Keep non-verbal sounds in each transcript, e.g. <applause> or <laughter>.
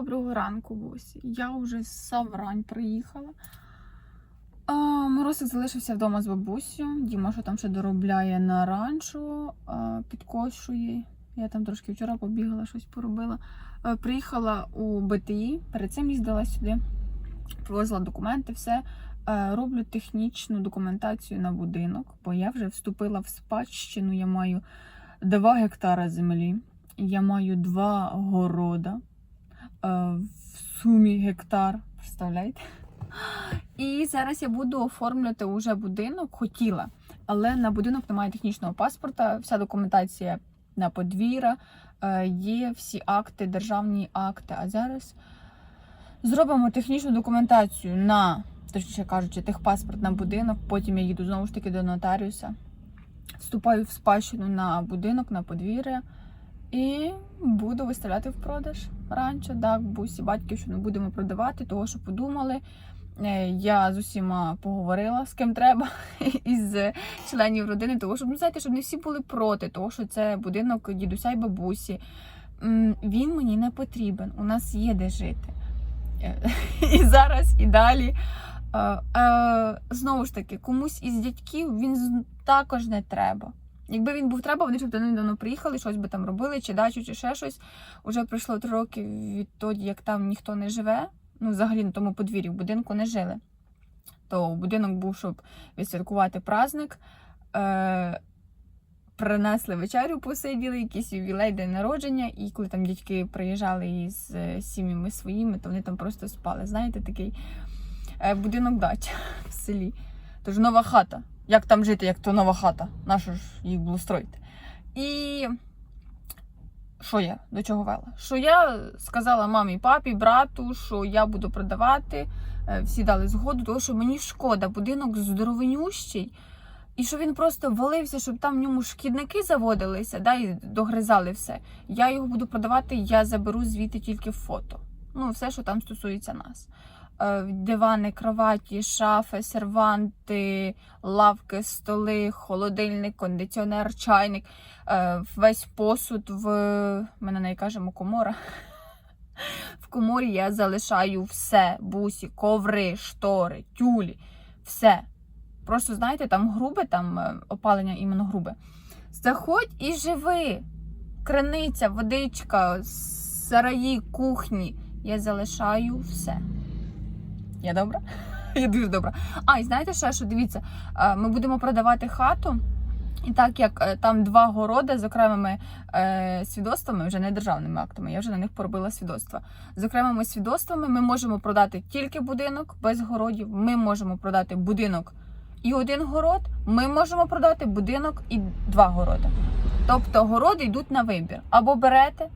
Доброго ранку, Бусі. Я вже з Саврань приїхала. А, Моросик залишився вдома з бабусею. Діма, що там ще доробляє на ранчо, а, підкошує. Я там трошки вчора побігала, щось поробила. Е, Приїхала у БТІ, перед цим їздила сюди, привозила документи, все. Е, Роблю технічну документацію на будинок, бо я вже вступила в спадщину. Я маю 2 гектара землі, я маю 2 города в сумі гектар. Представляєте? І зараз я буду оформлювати уже будинок. Хотіла, але на будинок немає технічного паспорта. Вся документація на подвір'я, е, є всі акти, державні акти. А зараз зробимо технічну документацію на, точніше кажучи, техпаспорт на будинок. Потім я їду знову ж таки до нотаріуса. Вступаю в спадщину на будинок, на подвір'я. І буду виставляти в продаж ранчо. Так, бусі, батьківщину будемо продавати, того, що подумали. Е, Я з усіма поговорила з ким треба <laughs> із членів родини, того, щоб ну, знаєте, щоб не всі були проти, того, що це будинок дідуся і бабусі. Він мені не потрібен. У нас є де жити. Е, <laughs> І зараз, і далі. Е, Знову ж таки, комусь із дядьків він також не треба. Якби він був треба, вони б давно приїхали, щось би там робили, чи дачу, чи ще щось. Уже пройшло три роки відтоді, як там ніхто не живе. Ну, взагалі на тому подвір'ї в будинку не жили. То будинок був, щоб відсвяткувати праздник. Е- принесли вечерю, посиділи, якийсь ювілей, день народження, і коли там дядьки приїжджали із е, сім'ями своїми, то вони там просто спали. Знаєте, такий е, будинок дача <laughs> в селі. Тож нова хата. Як там жити, як то нова хата? Нащо ж їх було строїти? І що я до чого вела? Що я сказала мамі, папі, брату, що я буду продавати. Е, Всі дали згоду, тому що мені шкода, будинок здоровенющий. І що він просто валився, щоб там в ньому шкідники заводилися, да, і догризали все. Я його буду продавати, я заберу звідти тільки фото. Ну, все, що там стосується нас. Е, Дивани, кроваті, шафи, серванти, лавки, столи, холодильник, кондиціонер, чайник, е, весь посуд в ми на неї кажемо комора. В коморі я залишаю все: бусі, коври, штори, тюлі, все. Просто знаєте, там грубе, там е, опалення іменно грубе. Заходь і живи. Криниця, водичка, сараї, кухні. Я залишаю все. Я добра? <laughs> Я дуже добра. А, і знаєте ще, що дивіться, е, ми будемо продавати хату. І так як е, там два городи з окремими е, свідоцтвами, вже не державними актами, я вже на них поробила свідоцтва. З окремими свідоцтвами ми можемо продати тільки будинок без городів. Ми можемо продати будинок і один город. Ми можемо продати будинок і два городи. Тобто городи йдуть на вибір. Або берете,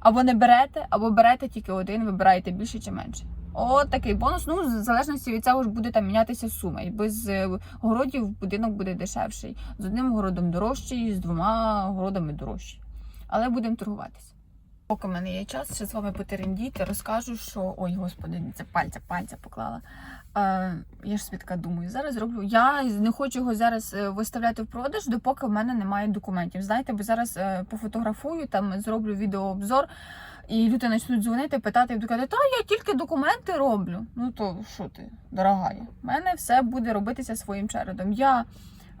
або не берете, або берете тільки один, вибираєте більше чи менше. От такий бонус. Ну, в залежності від цього ж буде там мінятися сума. І без е, городів будинок буде дешевший. З одним городом дорожчий, з двома городами дорожчий. Але будемо торгуватися. Поки в мене є час, ще з вами потерендіти, розкажу, що. Ой, господи, це пальця, пальця поклала. Е, я ж собі така думаю, зараз зроблю. Я не хочу його зараз е, виставляти в продаж, допоки в мене немає документів. Знаєте, бо зараз е, пофотографую, там зроблю відеообзор, і люди почнуть дзвонити, питати, і казати, та я тільки документи роблю. Ну то що ти, дорогая? У мене все буде робитися своїм чередом. Я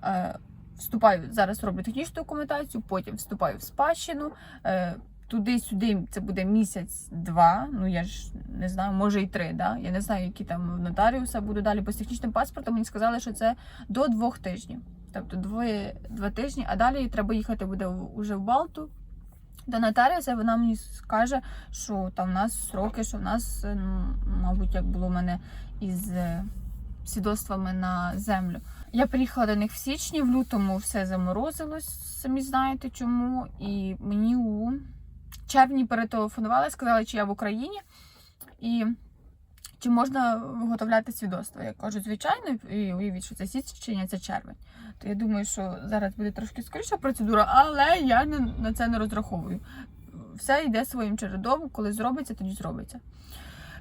е, вступаю зараз роблю технічну документацію, потім вступаю в спадщину. Е, Туди-сюди це буде місяць-два. Ну я ж не знаю, може і три. Да? Я не знаю, які там в нотаріуса буду далі. Бо з технічним паспортом мені сказали, що це до двох тижнів. Тобто двоє, два тижні, а далі треба їхати буде в- уже в Балту до нотаріуса. Вона мені скаже, що там в нас сроки, що в нас, е, ну, мабуть, як було в мене із е, свідоцтвами на землю. Я приїхала до них в січні, в лютому все заморозилось, самі знаєте чому. І мені у червні перетелефонували, сказали, чи я в Україні і чи можна виготовляти свідоцтво. Я кажу, звичайно, і уявіть, що це січень, а це червень. То я думаю, що зараз буде трошки скоріша процедура, але я на це не розраховую. Все йде своїм чередом, коли зробиться, тоді зробиться.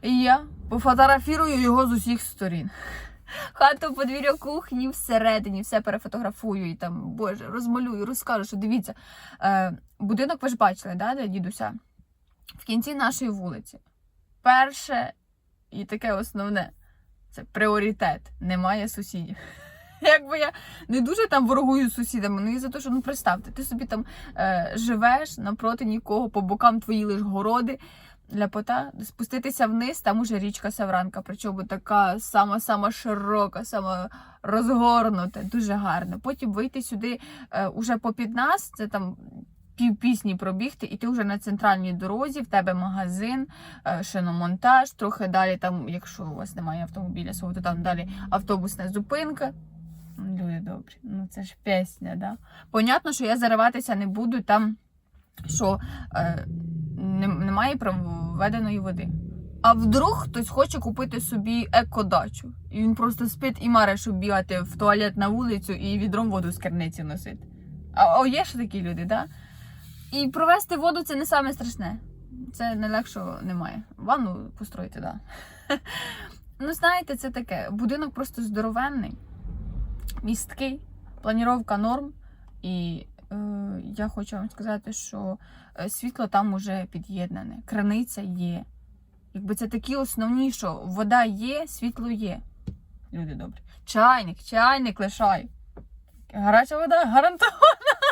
І я пофотографірую його з усіх сторін. Хату, подвір'я, кухні всередині, все перефотографую і там, боже, розмалюю, розкажу, що дивіться. Е, будинок ви ж бачили, да, де дідуся? В кінці нашої вулиці. перше і таке основне це пріоритет. Немає сусідів. <laughs> Якби я не дуже там ворогую з сусідами, ну і за те, що ну представте, ти собі там е, живеш напроти нікого, по бокам твої лиш городи. Ляпота, спуститися вниз, там уже річка Савранка, причому така сама-сама широка, сама розгорнута, дуже гарно. Потім вийти сюди е, уже попід нас, це там пів пісні пробігти, і ти вже на центральній дорозі, в тебе магазин, е, шиномонтаж, трохи далі, там, якщо у вас немає автомобіля свого, то там далі автобусна зупинка. Люди добрі, ну це ж пісня, да? Понятно, що я зариватися не буду там, що е, не- немає проведеної води. А вдруг хтось хоче купити собі екодачу, і він просто спить і маре, щоб бігати в туалет на вулицю і відром воду з керниці носити. А о, є ж такі люди, да? І провести воду це не саме страшне. Це не легшого немає. Ванну построїти, да. <laughs> Ну, знаєте, це таке. Будинок просто здоровенний, місткий, планіровка норм. І е, я хочу вам сказати, що е, світло там уже під'єднане, краниця є. Якби це такі основні, що вода є, світло є. Люди добрі. Чайник, чайник лишай. Гаряча вода гарантована.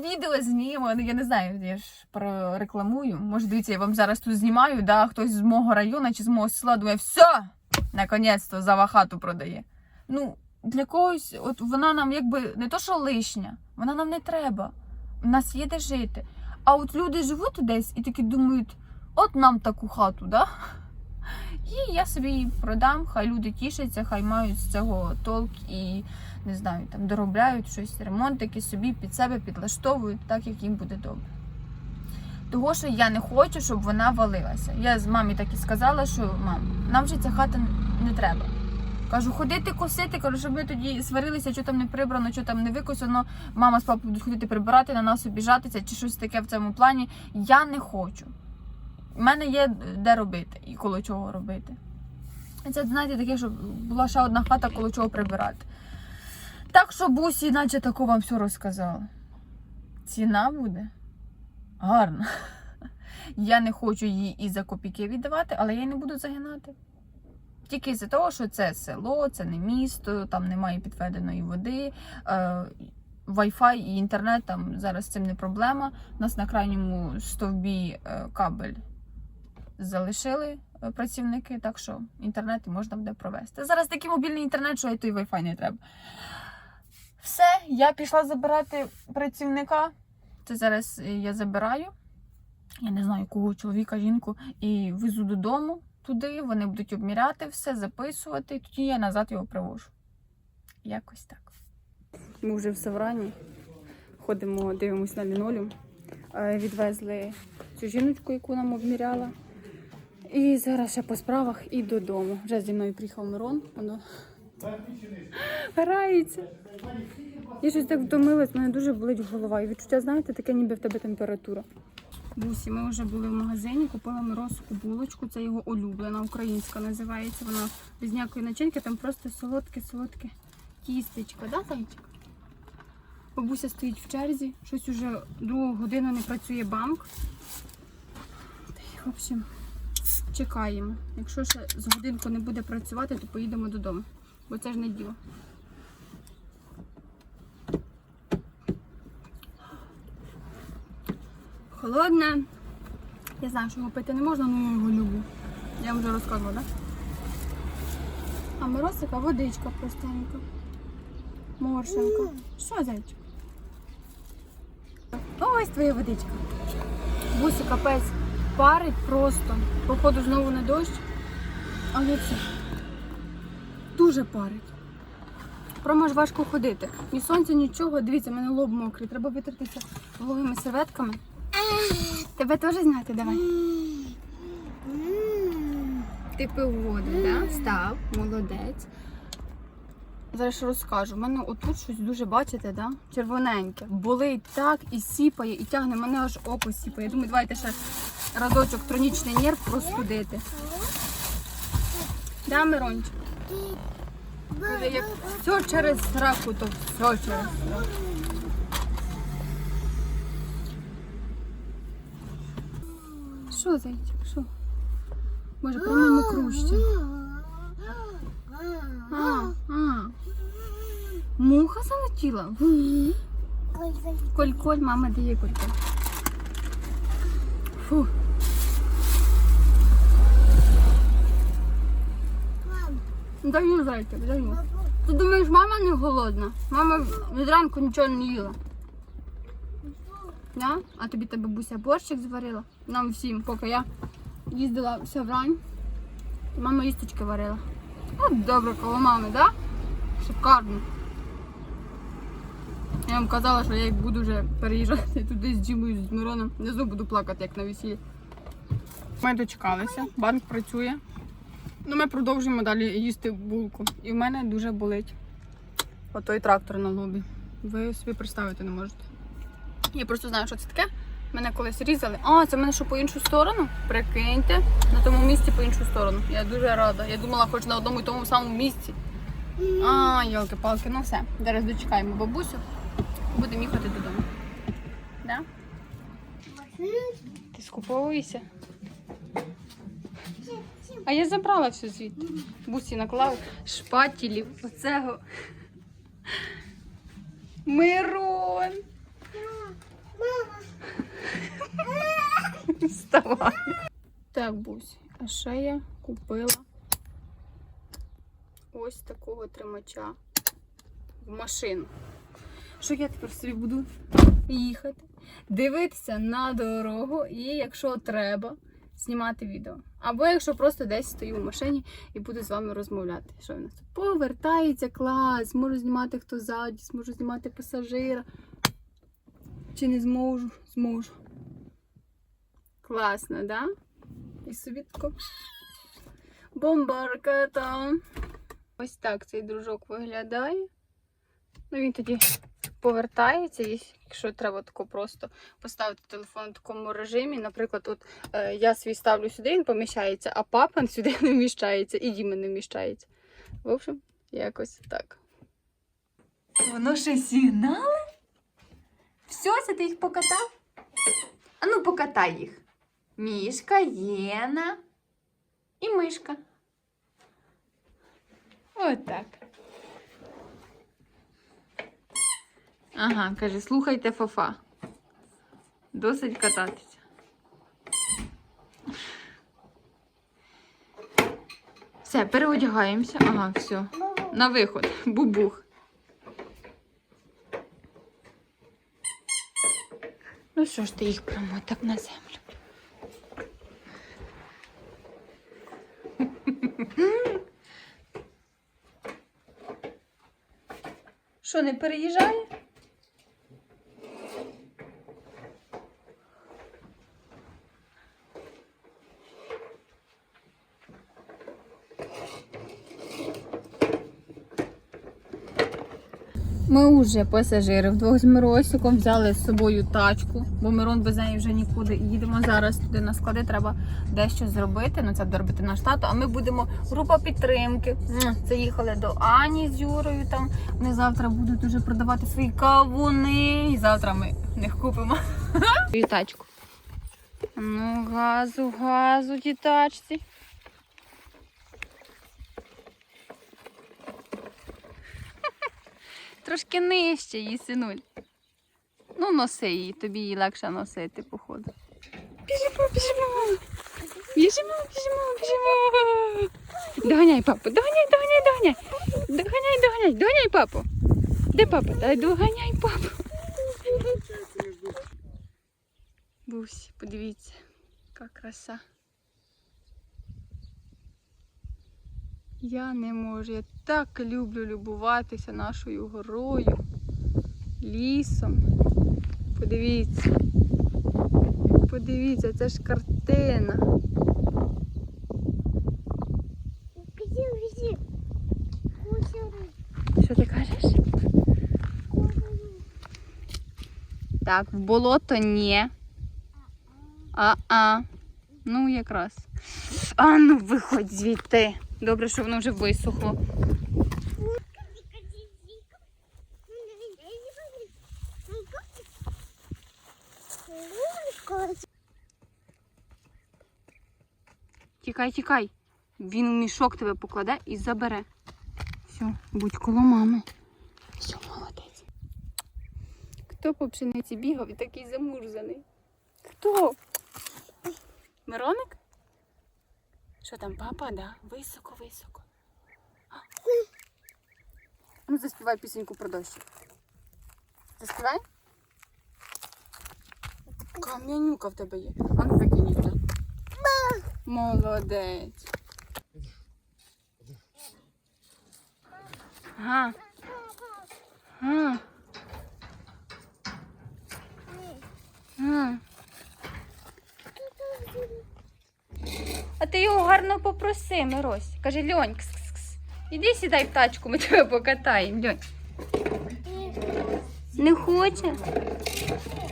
Відео зніму, ну я не знаю, я ж прорекламую. Може, дивіться, я вам зараз тут знімаю, да, хтось з мого району чи з мого села думає, все, наконець-то зава хату продає. Ну, для когось, от вона нам якби не то, що лишня, вона нам не треба. У нас є де жити. А от люди живуть десь і такі думають, от нам таку хату, да? І я собі її продам, хай люди тішаться, хай мають з цього толк і не знаю, там доробляють щось, ремонтики собі під себе підлаштовують так, як їм буде добре. Того, що я не хочу, щоб вона валилася. Я з мамі так і сказала, що мам, нам вже ця хата не треба. Кажу, ходити косити, кажу, щоб ми тоді сварилися, що там не прибрано, що там не викосано. Мама з папою будуть ходити прибирати, на нас обіжатися чи щось таке в цьому плані. Я не хочу. У мене є де робити і коло чого робити. Це, знаєте, таке, щоб була ще одна хата, коло чого прибирати. Так що бусі, наче таку вам все розказала. Ціна буде гарна. <laughs> Я не хочу її і за копійки віддавати, але я її не буду загинати. Тільки з-за того, що це село, це не місто, там немає підведеної води. Е, Wi-Fi і інтернет там зараз цим не проблема. У нас на крайньому стовбі е, кабель залишили е, працівники, так що інтернет можна буде провести. Зараз такий мобільний інтернет, що і той Wi-Fi не треба. Все, я пішла забирати працівника. Це зараз е, я забираю. Я не знаю, кого чоловіка, жінку, і везу додому туди. Вони будуть обміряти все, записувати, і тоді я назад його привожу. Якось так. Ми вже в Саврані ходимо, дивимося на лінолеум. Е, Відвезли цю жіночку, яку нам обміряла. І зараз ще по справах і додому. Вже зі мною приїхав Мирон. Воно грається. Я щось так втомилась, мене дуже болить голова. І відчуття, знаєте, таке ніби в тебе температура. Бусі, ми вже були в магазині, купили морозку булочку, це його улюблена, українська називається. Вона без ніякої начинки, там просто солодке-солодке тістечко, да, зайчик? Бабуся стоїть в черзі, щось уже другу годину не працює банк. В общем, чекаємо. Якщо ще з годинку не буде працювати, то поїдемо додому. Бо це ж не діло. Холодне. Я знаю, що його пити не можна, але я його люблю. Я вам вже розказувала, так? А морозика водичка простенька. Моршенка. Що, зайчик? Ось твоя водичка. Бусі капець парить просто. Походу знову на дощ. Але це дуже парить. Прямо ж важко ходити. Ні сонця, нічого. Дивіться, в мене лоб мокрий. Треба витертися вологими серветками. Тебе теж зняти давай. Ти пив воду, так? Став, молодець. Зараз розкажу. У мене отут щось дуже, бачите, да? червоненьке. Болить так і сіпає, і тягне, мене аж око сіпає. Я думаю, давайте ще разочок тронічний нерв розходити. Да, Мирончик? Каже, Як все через раку, то все через раку. Що, зайчик, що? Боже, прямо мокруща. А, а. Муха залетіла? Коль-коль, мама дає коль-коль. Фу. Дай зайти, дай йому. Ти думаєш, мама не голодна? Мама від ранку нічого не їла. Да? А тобі та бабуся борщик зварила? Нам всім, поки я їздила вся врань. Мама їсточки варила. От добре коло мами, да? Шикарно. Я вам казала, що я буду вже переїжджати туди з Дімою, з Мироном, внизу буду плакати, як на весіллі. Ми дочекалися, банк працює. Ну, ми продовжуємо далі їсти булку. І в мене дуже болить отой трактор на лобі. Ви собі представити не можете. Я просто знаю, що це таке. Мене колись різали. А, це в мене що по іншу сторону? Прикиньте, на тому місці по іншу сторону. Я дуже рада. Я думала, хоч на одному і тому самому місці. А, йолки-палки, ну все. Зараз дочекаємо бабусю. Будемо їхати додому. Да? Ти скуповуєшся? А я забрала все звідти. Бусі наклав шпателів. Оцего. Мирон! Вставай. Так, Бусь, а ще я купила ось такого тримача в машину. Що я тепер собі буду їхати, дивитися на дорогу і, якщо треба, знімати відео. Або якщо просто десь стою в машині і буду з вами розмовляти. Що в нас? Повертається клас, зможу знімати хто ззаді, зможу знімати пасажира. Чи не зможу? Зможу. Класно, да? І собі тако. Бомбарка там. Ось так цей дружок виглядає. Ну, він тоді повертається, і якщо треба тако просто поставити телефон в такому режимі. Наприклад, от е, я свій ставлю сюди, він поміщається, а папин <laughs> сюди не вміщається, і Діма не вміщається. В общем, якось так. Воно ще сигнали? Все, це ти їх покатав? А ну покатай їх. Мішка, Єна і мишка. Отак. Ага, каже, слухайте фафа. Досить кататися. Все, переодягаємося. Ага, все. На виход. Бубух. Ну що ж ти їх прямо так на землю? Що, не переїжджає? Ми вже пасажири вдвох з Миросиком взяли з собою тачку, бо Мирон без неї вже нікуди. Їдемо зараз туди на склади. Треба дещо зробити. Ну це буде робити наш тато. А ми будемо група підтримки. М, Заїхали до Ані з Юрою. Там вони завтра будуть уже продавати свої кавуни. І завтра ми них купимо свою тачку. Ну, газу, газу, ті тачці. Трошки нижче її, синуль. Ну, носи її, тобі її легше носити, походу. Біжимо, біжимо. Біжимо, біжимо, біжимо. Доганяй, папу, доганяй, доганяй, доганяй. Доганяй, доганяй, доганяй, папу. Де папа? Дай доганяй папу. Бусь, подивіться, яка краса. Я не можу. Я так люблю любуватися нашою горою, лісом. Подивіться. Подивіться, це ж картина. Що ти кажеш? Так, в болото ні. А-а. Ну, якраз. А ну виходь звідти. Добре, що воно вже висохло. Тікай, тікай. Він у мішок тебе покладе і забере. Все, будь коло мами. Все, молодець. Хто по пшениці бігав і такий замурзаний? Хто? Мироник? Що там, папа, да? Високо, високо. Ну, заспівай пісеньку про дощик. Заспівай? Кам'янюка в тебе є. А ну закинься. Молодець. Ага. Ага. Ага. А ти його гарно попроси, Мирось. Каже, Льонь, кс-кс-кс. Іди сідай в тачку, ми тебе покатаємо, Льонь. Не хоче?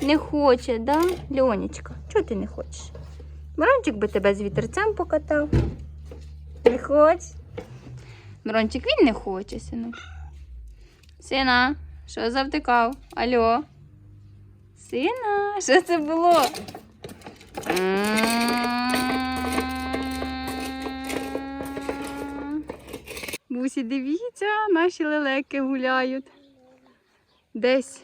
Не хоче, да? Льонечка, чого ти не хочеш? Мирончик би тебе з вітерцем покатав. Не хочеш? Мирончик, він не хоче, синок. Сина, що завтикав? Алло? Сина, що це було? Бусі, дивіться, наші лелеки гуляють. Десь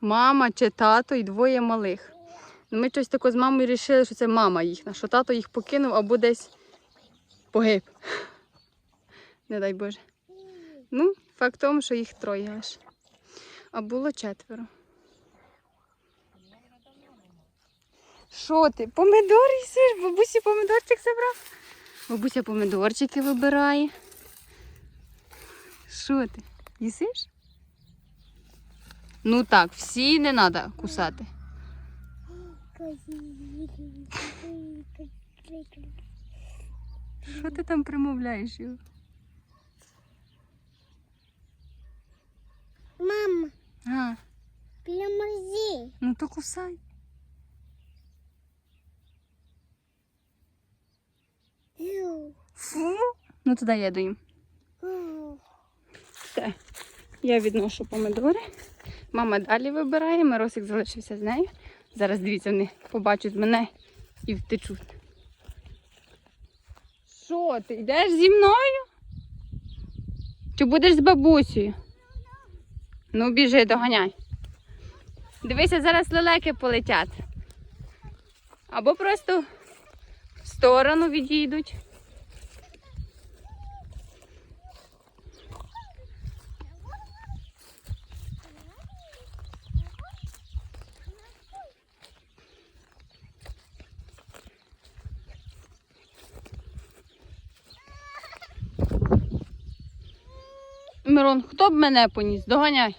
мама чи тато і двоє малих. Ми щось тако з мамою вирішили, що це мама їхня, що тато їх покинув або десь погиб. Не дай Боже. Ну, факт в тому, що їх троє аж. А було четверо. Що ти? Помидори їсиш? Бабусі помидорчик забрав? Бабуся помидорчики вибирає. Що ти? Їсиш? Ну так, всі не треба кусати. Що ти там примовляєш його? Мама, А, тормози. ну то кусай. Фу. Ну туди я доїм. Все. Я відношу помидори. Мама далі вибирає, Миросик залишився з нею. Зараз дивіться, вони побачать мене і втечуть. Що, ти йдеш зі мною? Чи будеш з бабусею? Ну, біжи, доганяй. Дивися, зараз лелеки полетять. Або просто в сторону відійдуть. Мирон, хто б мене поніс? Доганяй.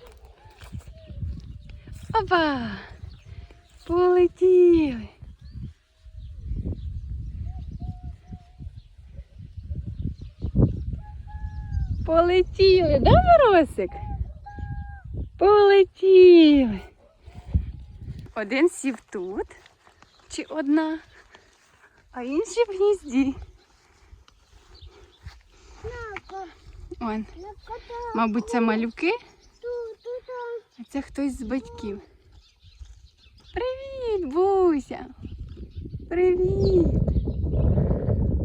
Опа! Полетіли. Полетіли, да, Миросик? Полетіли. Один сів тут, чи одна, а інші в гнізді. Он, мабуть, це малюки, а це хтось з батьків. Привіт, Буся! Привіт!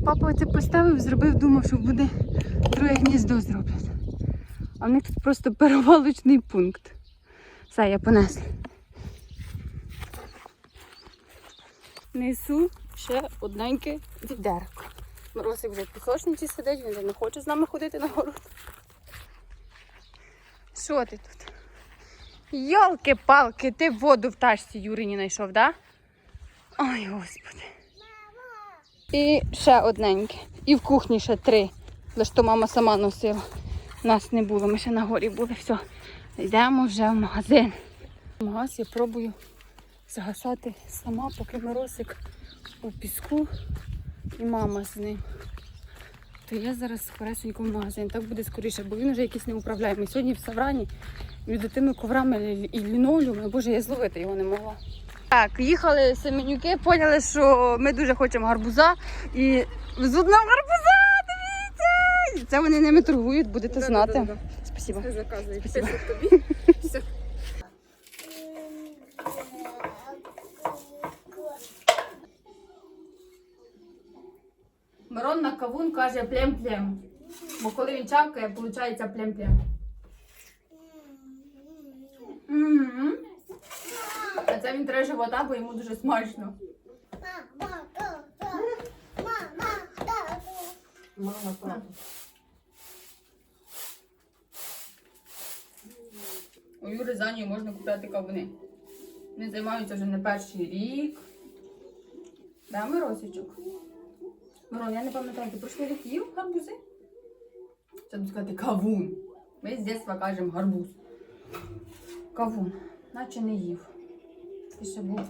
Папа це поставив, зробив, думав, що буде друге гніздо зроблять. А в них тут просто перевалочний пункт. Все, я понесла. Несу ще одненьке відерко. Моросик вже в пісочниці сидить, він вже не хоче з нами ходити на город. Що ти тут? Йолки-палки, ти воду в тачці Юрині знайшов, да? Ой, господи. І ще одненьке. І в кухні ще три. Лише то мама сама носила. Нас не було, ми ще на горі були. Все. Йдемо вже в магазин. Магаз я пробую загасати сама, поки моросик у піску і мама з ним. То я зараз скоресенько в магазин, так буде скоріше, бо він вже якийсь неуправляємий. Сьогодні в Саврані між тими коврами і лінолеумом, боже, я зловити його не могла. Так, їхали семенюки, поняли, що ми дуже хочемо гарбуза і везуть нам гарбуза, дивіться! Це вони ними торгують, будете знати. Спасибо. Заказуй. Спасибо. тобі. <laughs> Мирон на кавун каже плем-плем. Бо коли він чавкає, виходить плем-плем. А це він тре живота, бо йому дуже смачно. Мама, папа. У Юри за нею можна купляти кавуни. Вони займаються вже не перший рік. Да, Миросічок? Мирон, я не пам'ятаю, ти прошлий рік їв гарбузи? Це буду сказати кавун. Ми з дитинства кажемо гарбуз. Кавун. Наче не їв. Ти ще був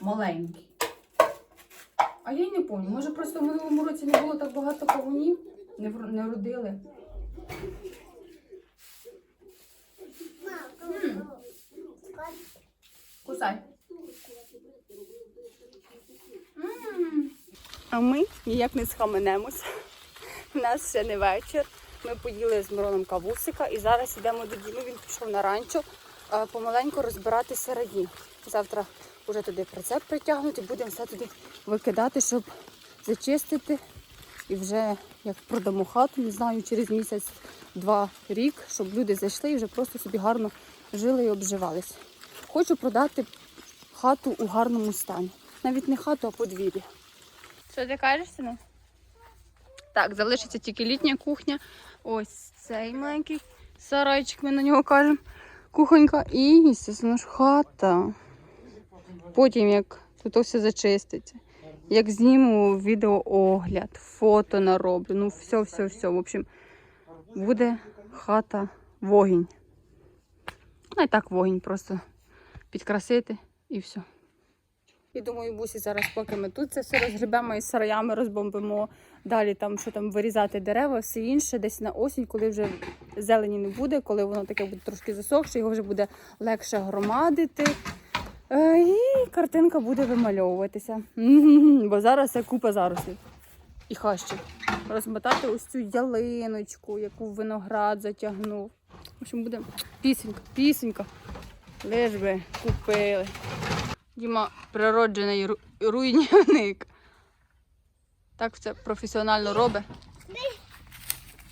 маленький. А я й не пам'ятаю. Може просто в минулому році не було так багато кавунів, не, вр- не родили. Кусай. М. А ми ніяк не схаменемось. У нас ще не вечір. Ми поїли з Мироном кавусика і зараз йдемо до Діми. Він пішов на ранчо помаленьку розбирати сирої. Завтра вже туди прицеп притягнути, будемо все туди викидати, щоб зачистити. І вже як продамо хату, не знаю, через місяць, два рік, щоб люди зайшли і вже просто собі гарно жили і обживались. Хочу продати хату у гарному стані. Навіть не хату, а подвір'я. Що ти кажеш, сину? Так, залишиться тільки літня кухня. Ось цей маленький сарайчик, ми на нього кажемо. Кухонька і, звісно ж, хата. Потім, як тут все зачиститься. Як зніму відеоогляд, фото нароблю, ну все, все, все. В общем, буде хата вогінь. Ну і так вогінь, просто підкрасити і все. І думаю, бусі зараз, поки ми тут це все розгребемо і сараями розбомбимо. Далі там, що там вирізати дерева, все інше, десь на осінь, коли вже зелені не буде, коли воно таке буде трошки засохше, його вже буде легше громадити. Е, І картинка буде вимальовуватися. <laughs> Бо зараз це купа зарослів. І хащів. Розмотати ось цю ялиночку, яку виноград затягнув. В общем, буде пісенька, пісенька. Лиш би купили. Діма природжений ру- руйнівник. Так це професіонально робить.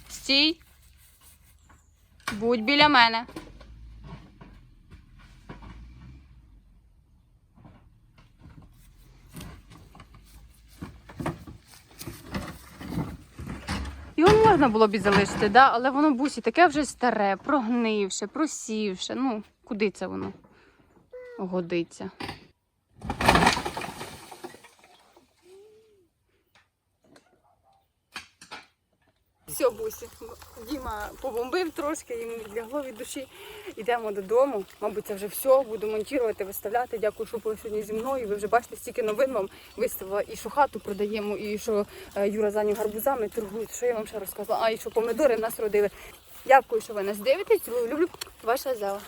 Стій. Будь біля мене. Його можна було б і залишити, да? але воно бусі таке вже старе, прогнивше, просівше. Ну, куди це воно годиться? Все. Діма побомбив трошки, йому відлягло від душі. Йдемо додому. Мабуть, це вже все. Буду монтувати, виставляти. Дякую, що були сьогодні зі мною. Ви вже бачите, стільки новин вам виставила. І що хату продаємо, і що е, Юра зайняв гарбузами, торгують. Що я вам ще розказала? А, і що помидори в нас родили. Дякую, що ви нас дивитесь. Люблю. Ваша Зела.